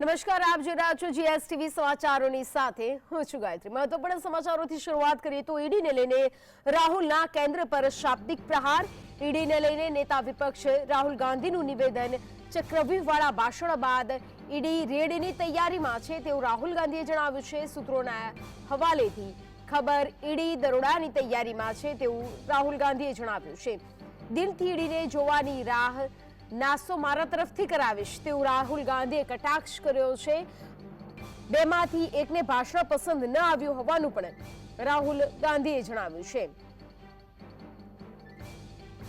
નમસ્કાર, આપ જોઈ રહ્યા છો જીએસટીવી સમાચારોની સાથે. હું છું ગાયત્રી. મહત્વપૂર્ણ સમાચારોથી શરૂઆત કરીએ તો ઈડીને લઈને રાહુલના કેન્દ્ર પર શાબ્દિક પ્રહાર. ઈડીને લઈને નેતા વિપક્ષ રાહુલ ગાંધીનું નિવેદન. ચક્રવ્યૂહવાળા ભાષણ બાદ ઈડી રેડની તૈયારીમાં છે તેવું રાહુલ ગાંધીએ જણાવ્યું છે સૂત્રોના હવાલેથી. ખબર ઈડી દરોડાની તૈયારીમાં છે તેવું રાહુલ ગાંધીએ જણાવ્યું છે. દિલથી ઈડીને જોવાની રાહ નાસો મારા તરફથી કરાવીશ. તેવું રાહુલ ગાંધીએ કટાક્ષ કર્યો છે. બેમાંથી એકને ભાષણ પસંદ ન આવ્યું હોવાનું પણ રાહુલ ગાંધીએ જણાવ્યું છે.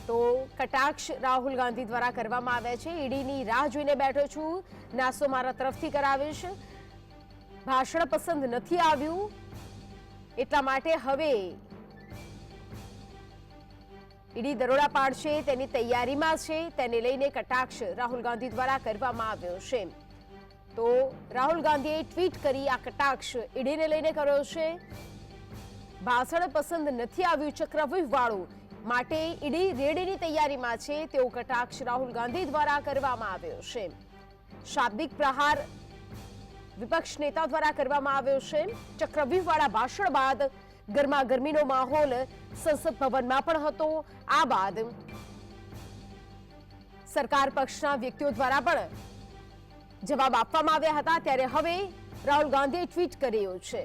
તો કટાક્ષ રાહુલ ગાંધી દ્વારા કરવામાં આવ્યા છે. ઈડીની રાહ જોઈને બેઠો છું. નાસો મારા તરફથી કરાવીશ. ભાષણ પસંદ નથી આવ્યું. એટલા માટે હવે ઈડી દરોડા પાડશે, તેની તૈયારીમાં છે, તેને લઈને કટાક્ષ રાહુલ ગાંધી દ્વારા કરવામાં આવ્યો છે. તો રાહુલ ગાંધીએ ટ્વીટ કરી આ કટાક્ષ ઈડીને લઈને કર્યો છે. ભાષણ પસંદ નથી આવ્યું ચક્રવ્યૂહ વાળું માટે ઈડી રેડીની તૈયારીમાં છે, તેવો કટાક્ષ રાહુલ ગાંધી દ્વારા કરવામાં આવ્યો છે. શાબ્દિક પ્રહાર વિપક્ષ નેતા દ્વારા કરવામાં આવ્યો છે. ચક્રવ્યૂહવાળા ભાષણ બાદ ગરમા ગરમીનો માહોલ સંસદ ભવનમાં પણ હતો. આ બાદ સરકાર પક્ષના વ્યક્તિઓ દ્વારા પણ જવાબ આપવામાં આવ્યા હતા. ત્યારે હવે રાહુલ ગાંધીએ ટ્વીટ કર્યો છે.